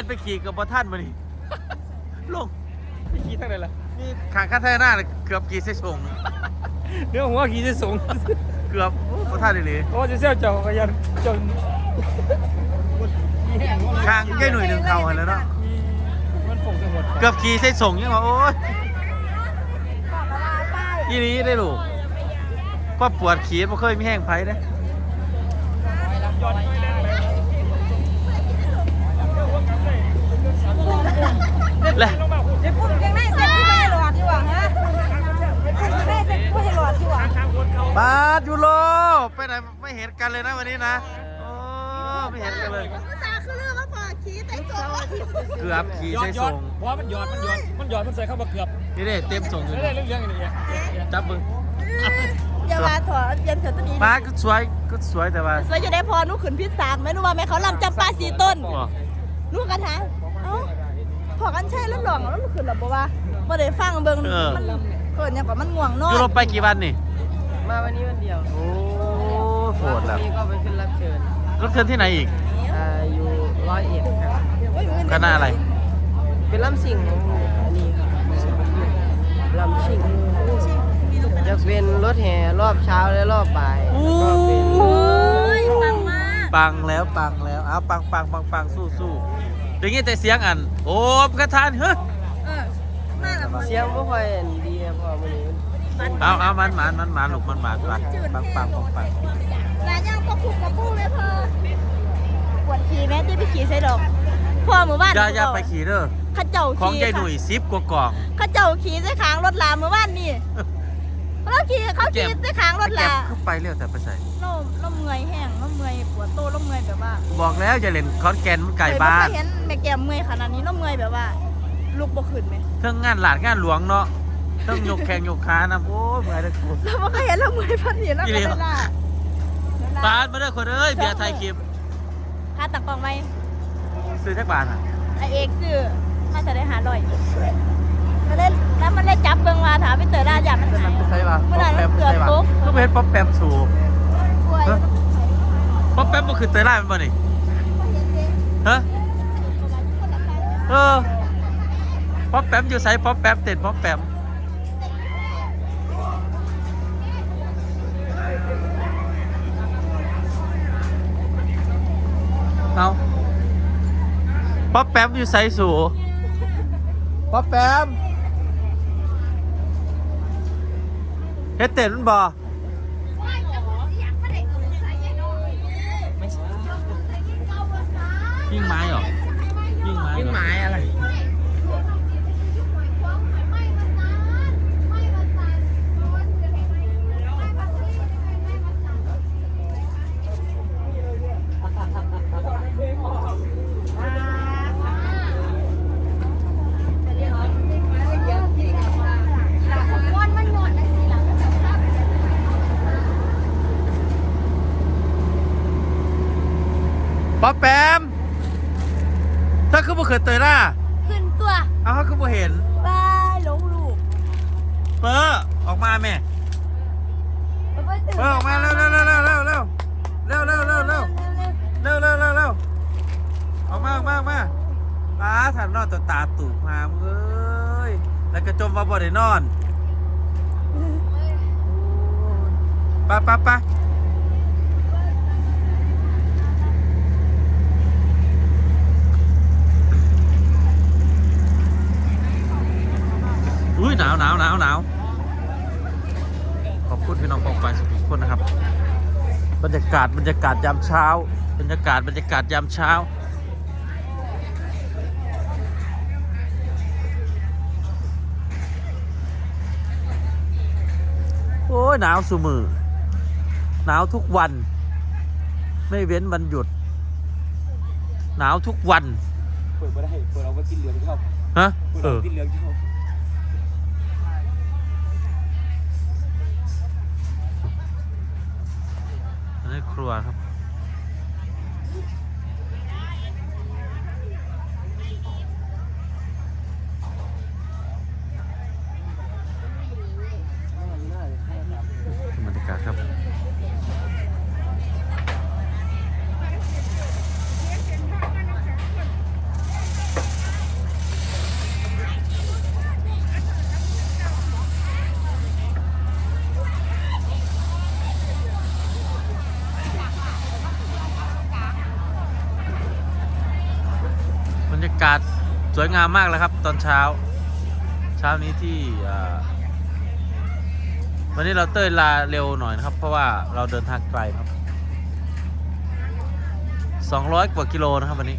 นแลนไปขี่กับบท่านมาดิลงพี่ขี่ทั้งไหนล่ะนี่ขางข้างแท่หน้าเลยเกือบขี่เส้นส่งเนื้อหัวขี่จะสูงเกือบโอ้บท่านเลยดิโอ้จะเซี่ยวเจ้าขยันจนข้างแค่หน่วยหนึ่งเข่าหันแล้วเนาะมันฝงจังหวัดเกือบขี่เส้นส่งยังวะโอ้ยยี่นี้ได้ลูกก็ปวดขี่ไม่เคยมีแห้งไผ่เด้ยอดไม่ แรงเลยและลงมาหูเดี๋ยวพูดยังได้เสร็จผู้ไม่หลอดดีกว่าฮะยังได้เสร็จผู้ไม่หลอดดีกว่าทางคนเขาบาสยูโรไปไหนไม่เห็นกันเลยนะวันนี้นะโอ้ไม่เห็นกันเลย ภาษาคือเรื่องว่าพอขี้แต่โซ่เกือบขี่ยอดส่งเพราะมันหยอดมันหยอดมันหยอดมันใส่เข้ามาเกือบนี่เด้เต็มส่งอยู่ไม่เรื่องเรื่องอย่างนี้จับมึงอย่ามาถอดยันเถิดตัวนี้มาก็สวยก็สวยแต่ว่าสวยจะได้พอนุขืนพิษสามไหมรู้ว่าไหมเขาลำจำปาสีต้นอ๋อนุกระถาง พอกันใช่แล้วหลองแล้วนุขืนหรอบอกว่าบ่ได้ฟังเบิ่งมันเกิดอย่างกับมันง่วงนอยูโรนไปกี่วันนี่ มาวันนี้วันเดียวโอ้โหดแล้ววันนี้ก็ไปขึ้นรับเชิญรถเทินที่ไหนอีก อ่าอยู่ร้อยเอ็ดครับคณะอะไร เป็นลำสิ่งของอันนี้ครับลำสิ่งจะเป็นรถแห่รอบเช้าและรอบบ่ายก็เป็นโอ้ยปังมาก ปังแล้วปังแล้วอ้าวปังปังปังปังสู้สู้ เดี๋ยวนี้แต่เสียงอัน โอ้มกระทานเฮ้ยเออมาแล้วเสียงไม่ค่อยดีครับเพอวันนี้เอาเอามันหมานมันหมานลูกมันหมานปังปังปังปังปังร้านย่างก็คุกกระปูเลยพอปวดขี่แม่ที่ไปขี่ใส่ดอกพ่อหมู่บ้านอย่าอย่าไปขี่เด้อข้าเจ้าของขี่ยายหนุ่ยซิปกว่ากล่องข้าเจ้าขี่ใส่ขางรถลาเมื่อวานนี่ เขาขี่เขาขี่ใส่ขางรถเก็ลาบเข้าไปเร็วแต่ไปใส่ ล่มล่มเงยแห้งล่มเงยปวดโตล่มเงยแบบว่าบอกแล้วอย่าเล่นคอนแกนมันไก่บ้านเคยเห็นแม่แก้มเงยขนาดนี้ล่มเงยแบบว่าลุกบ่ขึ้นไหมเครื่องงานหลาดงานหลวงเนาะต้องยกแข้งยกขานะโอ้ยเมื่อยเลยกู เราไม่เคยเห็นล่มเงยพันนี่แล้วอีก็หลีเวลาบาสมาเด้อคนเอ้ยเบียร์ไทยคลิปค่าตักกองไหมซื้อแท็กบาทอะไอเอกซื้อน่าจะได้หาร่อยมันเล่นแล้วมันเล่นจับเบิ่งมาถามไปเตอร์ได้อยาก มันหายใช่ป่ะเมื่อไหร่ป๊อปเกือบใช่ป่ะปุ๊บก็เป็นป๊อปแปมสูบกล้วยป๊อปแปมก็คือเตยล่ามันบ่นี่ฮะเออป๊อปแปมอยู่ไสป๊อปแปมเต้นป๊อปแปมเอาป๊อปแปมอยู่ไสสูป๊อปแปม เฮ็ดเต้นมันบ่ยิ่งไม้เหรอ ยิ่งไม้ ยิ่งหมายอะไร ป๊ อปแปมเธอคือบ่เคยเตยล่าขึ้นตัวเอาเขาคือบ่เห็นบายหลงลูกเปอร์ออกมาแม่เปอร์ออกมาเร็วเร็วเร็วเร็วเร็วเร็วเร็วเร็วเร็วเร็วเร็วเร็วเร็วเร็วออกมาออกมาออกมาตาถันนอนตัวตาตูกมามึงเอ้ยแล้วก็จมมาบ่ได้นอนไปไปไป หนาวหนาวหนาวหนาวขอบคุณพี่น้องปองไปทุกคนนะครับ บรรยากาศบรรยากาศยามเช้า บรรยากาศบรรยากาศยามเช้าโอ้ยหนาวสุมือหนาวทุกวัน ไม่เว้นวันหยุด หนาวทุกวัน เปิดไม่ได้เปิดเอาไว้กินเหลืองชอบฮะเปิดเอเอาอ กินเหลืองชอบ ในครัวครับ บรรยากาศครับ บรร ยากาศสวยงามมากเลยครับ ตอนเช้า เช้านี้ที่วันนี้เราเต้ยลาเร็วหน่อยนะครับ เพราะว่าเราเดินทางไกลครับ200กว่ากิโลนะครับวันนี้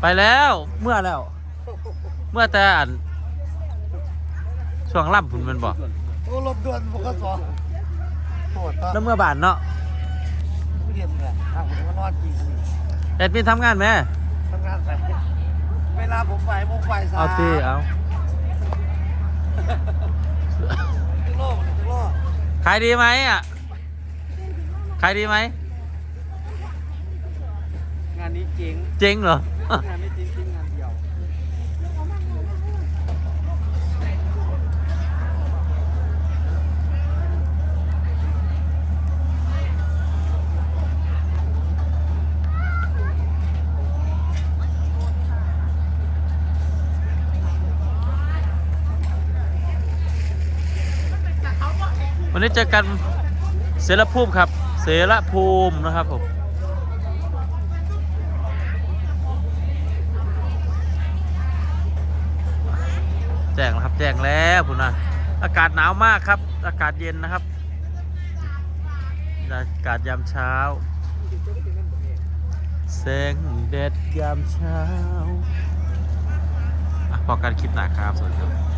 ไปแล้วเมื่อแล้ว เมื่อแต่อันช่วงล่ำผุนมันบอก โอ้รถด่วนบกสโหดต่อแล้วเมื่อบานเนาะผู้เรียนเลยถ้าผมก็นอนกินแอดมินทำงานไหมทำงานไปเวลาผมไปผมไปสาเอาตีเอาจะโลกจะโลกขายดีไหมอะขายดีไหมงานนี้เจ๋งเจ๊งเหรองานไม่จริงจริงงานเดีย วันนี้เจอกันเสรภูมิครับ เสรภูมินะครับผมแจ้งแล้วครับแจ้งแล้วคุณนะอากาศหนาวมากครับ อากาศเย็นนะครับ อากาศยามเช้า แสงแดดยามเช้าอะพอกันคลิปหนาครับสวัสดีครับ